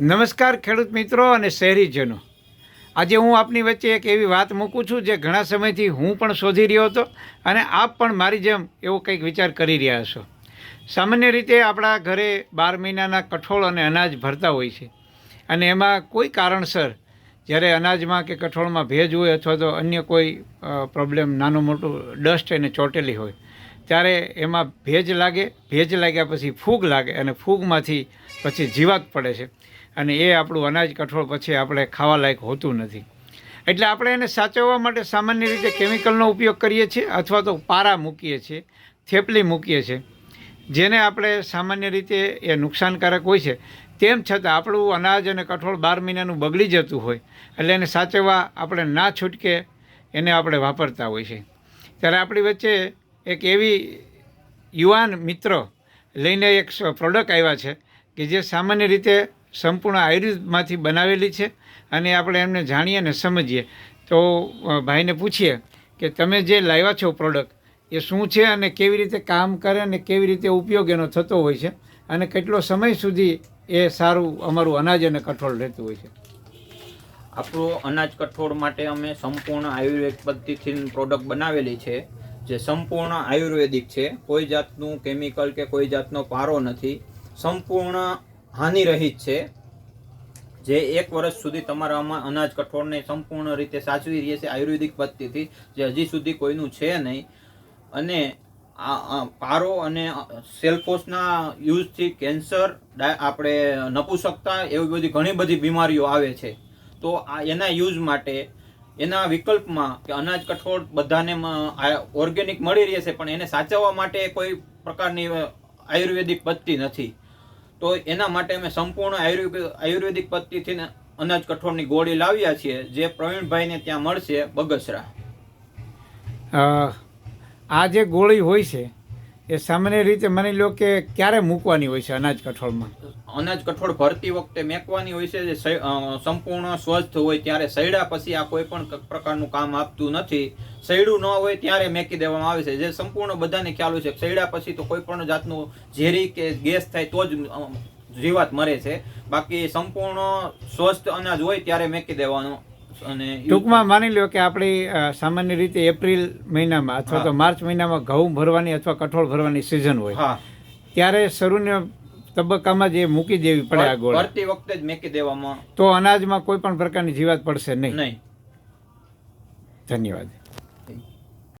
નમસ્કાર ખેડૂત મિત્રો અને શહેરીજનો. આજે હું આપની વચ્ચે એક એવી વાત મૂકું છું જે ઘણા સમયથી હું પણ શોધી રહ્યો હતો અને આપ પણ મારી જેમ એવો કંઈક વિચાર કરી રહ્યા છો સામાન્ય રીતે આપણા ઘરે બાર મહિનાના કઠોળ અને અનાજ ભરતા હોય છે અને એમાં કોઈ કારણસર જ્યારે અનાજમાં કે કઠોળમાં ભેજ હોય અથવા તો અન્ય કોઈ પ્રોબ્લેમ, નાનો મોટું ડસ્ટ એને ચોટેલી હોય ત્યારે એમાં ભેજ લાગે, ભેજ લાગ્યા પછી ફૂગ લાગે અને ફૂગમાંથી પછી જીવાત પડે છે. અને એ આપણું અનાજ કઠોળ પછી આપણે ખાવા લાયક હોતું નથી. એટલે આપણે એને સાચવવા માટે સામાન્ય રીતે કેમિકલનો ઉપયોગ કરીએ છીએ અથવા તો પારા મૂકીએ છીએ, થેપલી મૂકીએ છીએ. જેને આપણે સામાન્ય રીતે એ નુકસાનકારક હોય છે. તેમ છતાં આપણું અનાજ અને કઠોળ બાર મહિનાનું બગડી જતું હોય, એટલે એને સાચવવા આપણે ના છૂટકે એને આપણે વાપરતા હોય છે. ત્યારે આપણી વચ્ચે એક એવી યુવાન મિત્ર લઈને એક પ્રોડક્ટ આવ્યા છે કે જે સામાન્ય રીતે સંપૂર્ણ આયુર્વેદમાંથી બનાવેલી છે અને આપણે એમને જાણીએ અને સમજીએ. તો ભાઈને પૂછીએ કે તમે જે લાવ્યા છો પ્રોડક્ટ એ શું છે અને કેવી રીતે કામ કરે અને કેવી રીતે ઉપયોગ એનો થતો હોય છે અને કેટલો સમય સુધી એ સારું અમારું અનાજ અને કઠોળ રહેતું હોય છે? આપણું અનાજ કઠોળ માટે અમે સંપૂર્ણ આયુર્વેદ પદ્ધતિથી પ્રોડક્ટ બનાવેલી છે. જે સંપૂર્ણ આયુર્વેદિક છે, કોઈ જાતનું કેમિકલ કે કોઈ જાતનો પારો નથી, સંપૂર્ણ હાનિરહિત છે. જે એક વર્ષ સુધી તમારામાં અનાજ કઠોળને સંપૂર્ણ રીતે સાચવી રહેશે આયુર્વેદિક પદ્ધતિથી, જે હજી સુધી કોઈનું છે નહીં. અને આ પારો અને સેલ્ફોસના યુઝથી કેન્સર આપણે નપુસકતા, એવી બધી ઘણી બધી બીમારીઓ આવે છે. તો આ એના યુઝ માટે એના વિકલ્પમાં કે અનાજ કઠોળ બધાને ઓર્ગેનિક મળી રહે છે પણ એને સાચવવા માટે કોઈ પ્રકારની આયુર્વેદિક પદ્ધતિ નથી. તો એના માટે અમે સંપૂર્ણ આયુર્વેદ, આયુર્વેદિક પદ્ધતિથી અનાજ કઠોળની ગોળી લાવ્યા છીએ, જે પ્રવીણભાઈને ત્યાં મળશે બગસરા. આ જે ગોળી હોય છે, એ સામાન્ય રીતે માની લો કે ક્યારે મૂકવાની હોય છે અનાજ કઠોળમાં? અનાજ કઠોળ ભરતી વખતે મેકવાની હોય છે જે સંપૂર્ણ સ્વસ્થ હોય ત્યારે સૈડા પછી આ કોઈ પણ પ્રકારનું કામ આપતું નથી. સૈડું ન હોય ત્યારે મેકી દેવામાં આવે છે. જે સંપૂર્ણ બધાને ખ્યાલ હોય છે સૈડા પછી તો કોઈ પણ જાતનું ઝેરી કે ગેસ થાય તો જ જીવાત મરે છે. બાકી સંપૂર્ણ સ્વસ્થ અનાજ હોય ત્યારે મેકી દેવાનું. અને ટૂંકમાં માની લો કે આપણી સામાન્ય રીતે એપ્રિલ મહિનામાં અથવા તો માર્ચ મહિનામાં ઘઉં ભરવાની અથવા કઠોળ ભરવાની સિઝન હોય. હા. ત્યારે શરૂના તબક્કામાં જે મૂકી દેવી પડે આ ગોળ. ભરતી વખતે જ મેકી દેવામાં. તો અનાજમાં કોઈ પણ પ્રકારની જીવાત પડશે નહીં. નહીં. ધન્યવાદ.